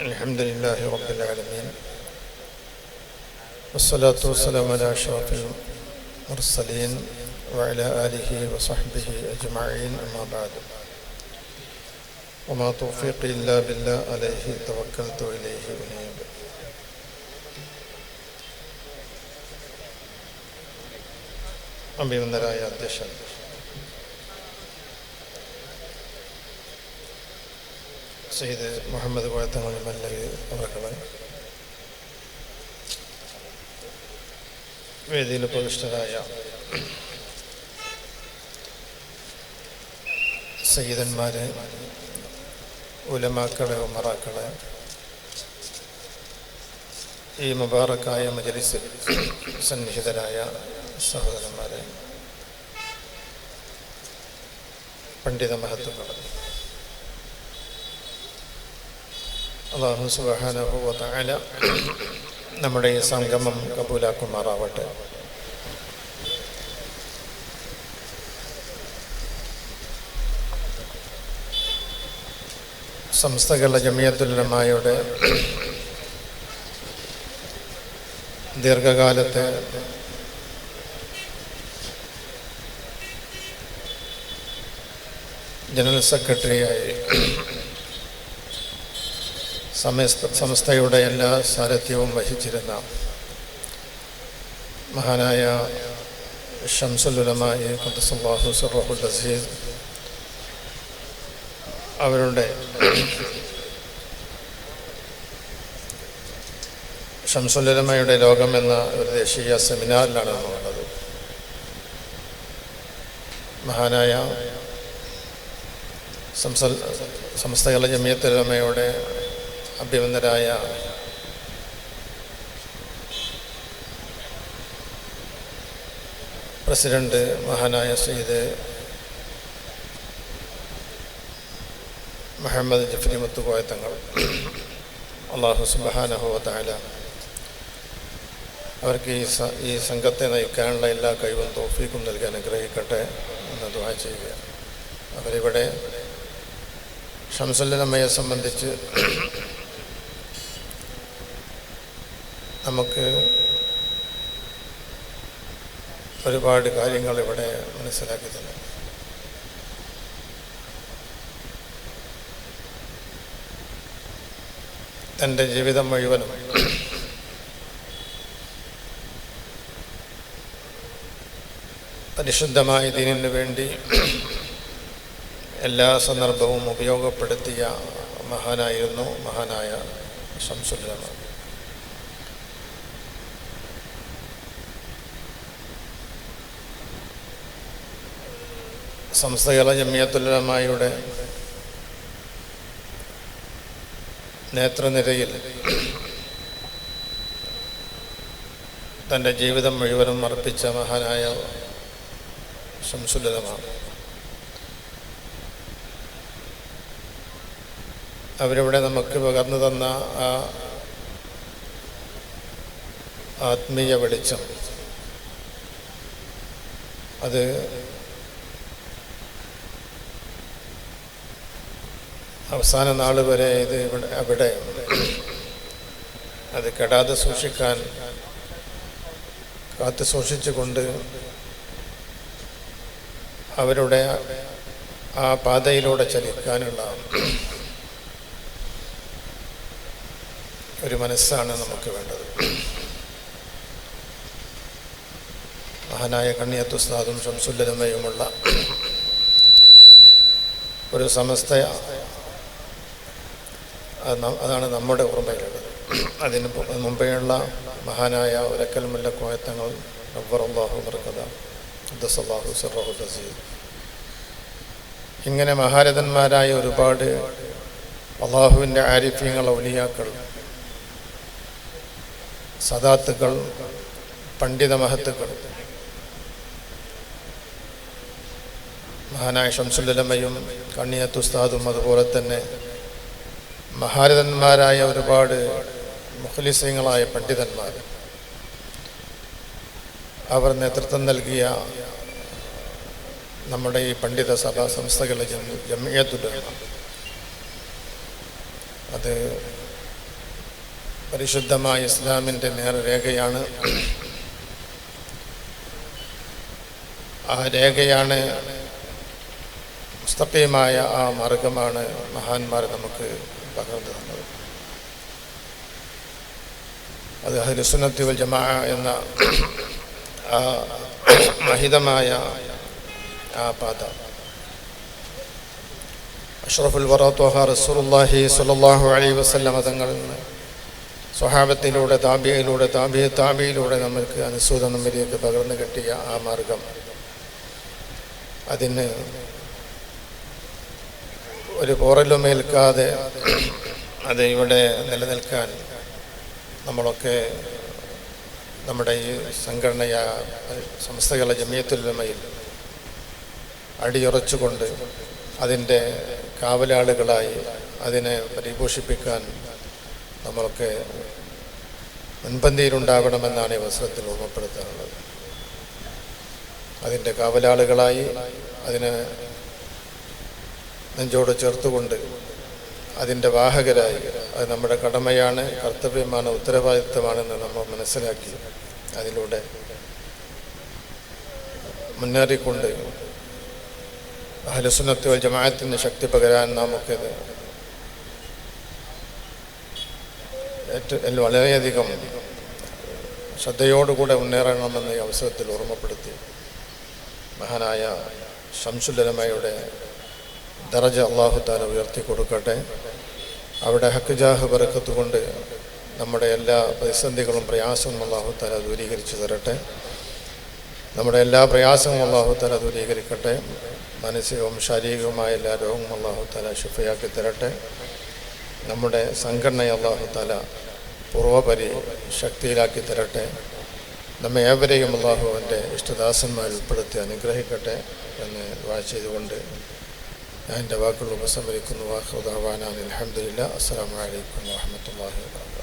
الحمد لله رب العالمين والصلاة والسلام على أشرف المرسلين وعلى آله وصحبه أجمعين أما بعد وما توفيقي إلا بالله عليه توكلت إليه أنيب അഭിനന്ദരായ അധ്യക്ഷൻ സെയ്ത് മുഹമ്മദ് കോയത്തങ്ങൾ മല്ലക് അവർകളെ വേദിയിൽ പ്രതിഷ്ഠരായ സയ്യിദന്മാരെ ഉലമാക്കളെ ഉമറാക്കളെ ഈ മുബാറക്കായ മജലിസിൽ സന്നിഹിതരായ സഹോദരന്മാരെ പണ്ഡിത മഹത്വങ്ങൾ അള്ളാഹു സുബാനുഭവത്തായ നമ്മുടെ ഈ സംഗമം കബൂലാക്കുമാറാവട്ടെ. സംസ്ഥകളുടെ ജമിയത്തുലമായുടെ ദീർഘകാലത്തെ ജനറൽ സെക്രട്ടറിയായി സമസ്ത സംസ്ഥയുടെ എല്ലാ സാരഥ്യവും വഹിച്ചിരുന്ന മഹാനായ ഷംസുലുലമായി ഖദ്സുല്ലാഹു സുറഹുൽ അസീസ് അവരുടെ ഷംസുലുലമയുടെ ലോകം എന്ന ഒരു ദേശീയ സെമിനാറിലാണ് നമ്മളുള്ളത് മഹാനായ സംസൽ സംസ്ഥകള ജമിയത്തുലമയുടെ അഭിമന്ദരായ പ്രസിഡന്റ് മഹാനായ സയ്യിദ് മുഹമ്മദ് ജഫരി മുത്തുകോയ തങ്ങൾ. അള്ളാഹു സുബാനഹുവല അവർക്ക് ഈ ഈ സംഘത്തെ നയിക്കാനുള്ള എല്ലാ കഴിവും തോഫീക്കും നൽകാൻ അനുഗ്രഹിക്കട്ടെ എന്ന് ദുആ ചെയ്യുക. അവരിവിടെ ഷംസുല്ലമ്മയെ സംബന്ധിച്ച് നമുക്ക് ഒരുപാട് കാര്യങ്ങൾ ഇവിടെ മനസ്സിലാക്കി തന്നെ തന്റെ ജീവിതം മുഴുവനും പരിശുദ്ധമായ ദീനിന് വേണ്ടി എല്ലാ സന്ദർഭവും ഉപയോഗപ്പെടുത്തിയ മഹാനായിരുന്നു മഹാനായ സംസ്ഥകള ജമിയത്തുലമായുടെ നേത്രനിരയിൽ തന്റെ ജീവിതം മുഴുവനും അർപ്പിച്ച മഹാനായ ശംസുലതമാണ് അവരിവിടെ നമുക്ക് പകർന്നു തന്ന ആ ആത്മീയ വെളിച്ചം. അത് അവസാന നാൾ വരെ ഇത് ഇവിടെ അവിടെ അത് കെടാതെ സൂക്ഷിക്കാൻ കാത്തു സൂക്ഷിച്ചുകൊണ്ട് അവരുടെ ആ പാതയിലൂടെ ചലിക്കാനുള്ള ഒരു മനസ്സാണ് നമുക്ക് വേണ്ടത്. മഹാനായ കണ്ണിയത്തുസ്താദും ഷംസുല്ലരമയുമുള്ള ഒരു സമസ്ത അതാണ് നമ്മുടെ ഓർമ്മയിലുള്ളത്. അതിന് മുമ്പെയുള്ള മഹാനായ ഒരക്കൽ മുല്ല കോയത്തങ്ങൾ അള്ളാഹു വർക്കത അബ്ദുസല്ലാഹു സറഹു അസീദ് ഇങ്ങനെ മഹാരഥന്മാരായ ഒരുപാട് അള്ളാഹുവിന്റെ ആരിഫ്യങ്ങൾ ഔലിയാക്കൾ സദാത്തുക്കൾ പണ്ഡിത മഹത്തുക്കൾ മഹാനായ ഷംസുല്ലമ്മയും കണ്ണിയത്തുസ്താദും അതുപോലെ തന്നെ മഹാരഥന്മാരായ ഒരുപാട് മുഖലിസങ്ങളായ പണ്ഡിതന്മാർ. അവർ നേതൃത്വം നൽകിയ നമ്മുടെ ഈ പണ്ഡിത സഭാ സംസ്ഥകളെ ജമിയത്തുലമ അത് പരിശുദ്ധമായ ഇസ്ലാമിന്റെ നേർരേഖയാണ്. ആ രേഖയാണ് മുസ്തഖീമായ ആ മാർഗമാണ് മഹാന്മാർ നമുക്ക് പകർന്നു തന്നത്. അത് ഹരിസുന്നത്തി വൽ ജമാ എന്ന ആ മഹിതമായ ആ പാത. അഷ്റഫുൽ വറാത്തോഹ റസൂലുള്ളാഹി സുലല്ലാഹു അലൈ വസല്ലമ തങ്ങളിൽ നിന്ന് സ്വഹാബത്തിലൂടെ താബിയയിലൂടെ താബിയ താബിയിലൂടെ നമ്മൾക്ക് അനുസൂതം നമ്മിലേക്ക് പകർന്നു കിട്ടിയ ആ മാർഗം. അതിന് ഒരു പോറലും ഏൽക്കാതെ അത് ഇവിടെ നിലനിൽക്കാൻ നമ്മളൊക്കെ നമ്മുടെ ഈ സംഘടനയ സംസ്ഥകളെ ജമിയത്തുലമയിൽ അടിയുറച്ചുകൊണ്ട് അതിന്റെ കാവലാളുകളായി അതിനെ പരിപോഷിപ്പിക്കാൻ നമ്മളൊക്കെ മുൻപന്തിയിലുണ്ടാകണമെന്നാണ് ഈ അവസരത്തിൽ ഓർമ്മപ്പെടുത്താനുള്ളത് അതിന്റെ കാവലാളുകളായി അതിനെ നെഞ്ചോട് ചേർത്തുകൊണ്ട് അതിന്റെ വാഹകരായി. അത് നമ്മുടെ കടമയാണ് കർത്തവ്യമാണ് ഉത്തരവാദിത്തമാണെന്ന് നമ്മൾ മനസ്സിലാക്കി അതിലൂടെ മുന്നേറിക്കൊണ്ട് അഹലസുന്നത്ത് വൽ ജമാഅത്തിന് ശക്തി പകരാൻ നമുക്കിത് ഏറ്റവും വളരെയധികം ശ്രദ്ധയോടുകൂടെ മുന്നേറണമെന്ന് ഈ അവസരത്തിൽ ഓർമ്മപ്പെടുത്തി മഹാനായ ഷംസുലമയുടെ ദറജ അള്ളാഹു താല ഉയർത്തി കൊടുക്കട്ടെ. അവിടെ ഹക്കുജാഹ് ബറക്കത്ത് കൊണ്ട് നമ്മുടെ എല്ലാ പ്രതിസന്ധികളും പ്രയാസവും അള്ളാഹു താല ദൂരീകരിച്ചു തരട്ടെ. നമ്മുടെ എല്ലാ പ്രയാസവും അള്ളാഹു താല ദൂരീകരിക്കട്ടെ. മാനസികവും ശാരീരികവുമായ എല്ലാ രോഗവും അള്ളാഹു താല ഷിഫയാക്കി തരട്ടെ. നമ്മുടെ സംഘടന അള്ളാഹു താല പൂർവപരി ശക്തിയിലാക്കി തരട്ടെ. നമ്മെ ഏവരെയും അള്ളാഹു അവന്റെ ഇഷ്ടദാസന്മാരിൽ ഉൾപ്പെടുത്തി അനുഗ്രഹിക്കട്ടെ എന്ന് വാ ചെയ്തുകൊണ്ട് ഞാൻ എന്റെ വാക്കുകൾ ഉപസംഹരിക്കുന്നു വാഹുദാവാനാൻ അലഹമില്ല അസ്സാം വലൈക്കും വാഹമത്തല്ലാഹി വാ